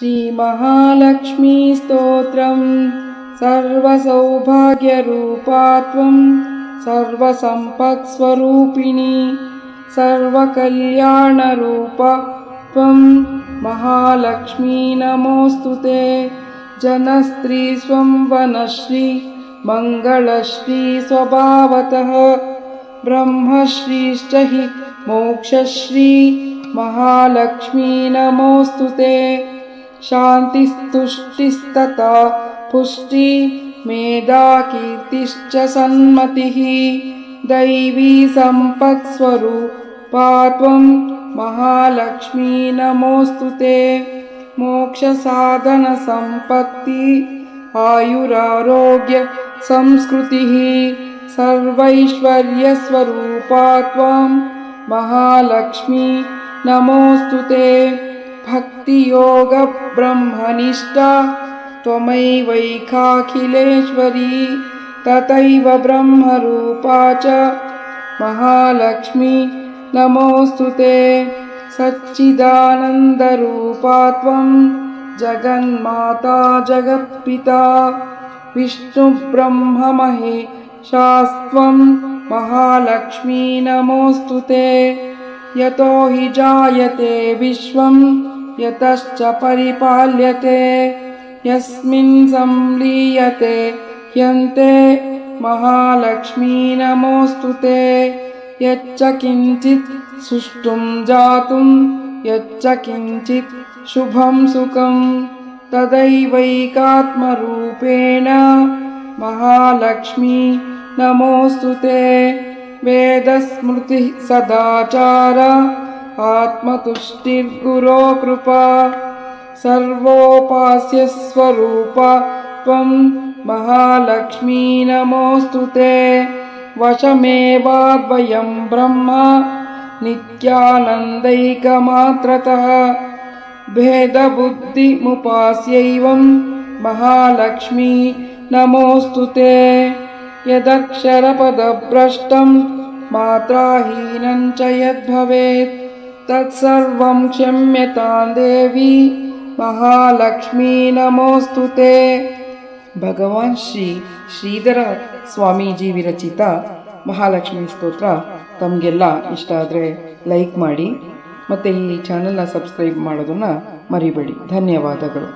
श्रीमहालक्ष्मीस्तोत्रम् सर्वसौभाग्यरूपा त्वं सर्वसम्पत्स्वरूपिणी सर्वकल्याणरूपा त्वं महालक्ष्मी नमोऽस्तु ते। जनस्त्री स्वं वनश्री मङ्गलश्री स्वभावतः ब्रह्मश्रीश्च हि मोक्षश्री महालक्ष्मी नमोऽस्तु ते शान्तिस्तुष्टिस्तथा पुष्टि मेधा कीर्तिश्च सन्मतिः। दैवी सम्पत्स्वरूपा त्वं महालक्ष्मी नमोऽस्तु ते। मोक्षसाधनसम्पत्ति आयुरारोग्य संस्कृतिः। सर्वैश्वर्यस्वरूपा त्वां महालक्ष्मी नमोऽस्तु ते भक्तियोगब्रह्मनिष्ठा त्वमैवैकाखिलेश्वरी तथैव ब्रह्मरूपा च महालक्ष्मी। नमोऽस्तु ते। सच्चिदानन्दरूपा त्वं। जगन्माता जगत्पिता। विष्णुब्रह्ममहेशास्त्वं महालक्ष्मी नमोऽस्तु ते। यतो हि जायते विश्वं यतश्च परिपाल्यते यस्मिन् संलीयते ह्यन्ते महालक्ष्मी नमोऽस्तु ते। यच्च किञ्चित् सुष्ठुं जातुं यच्च किञ्चित् शुभं सुखं। तदैवैकात्मरूपेण महालक्ष्मी नमोऽस्तु ते। वेदस्मृतिः सदाचार आत्मतुष्टिर्गुरो कृपा सर्वोपास्यस्वरूपा त्वं महालक्ष्मी नमोऽस्तु ते। वशमेवाद्वयं ब्रह्म नित्यानन्दैकमात्रतः। भेदबुद्धिमुपास्यैवं महालक्ष्मी नमोऽस्तु ते। यदक्षरपदभ्रष्टं मात्राहीनं च यद्भवेत् तत्सर्वं क्षम्यतां देवी महालक्ष्मी ನಮೋಸ್ತು ತೇ ಭಗವಾನ್ ಶ್ರೀ ಶ್ರೀಧರ ಸ್ವಾಮೀಜಿ ವಿರಚಿತ ಮಹಾಲಕ್ಷ್ಮಿ ಸ್ತೋತ್ರ ತಮಗೆಲ್ಲ ಇಷ್ಟ ಆದರೆ ಲೈಕ್ ಮಾಡಿ ಮತ್ತು ಈ ಚಾನಲ್ನ ಸಬ್ಸ್ಕ್ರೈಬ್ ಮಾಡೋದನ್ನು ಮರಿಬೇಡಿ ಧನ್ಯವಾದಗಳು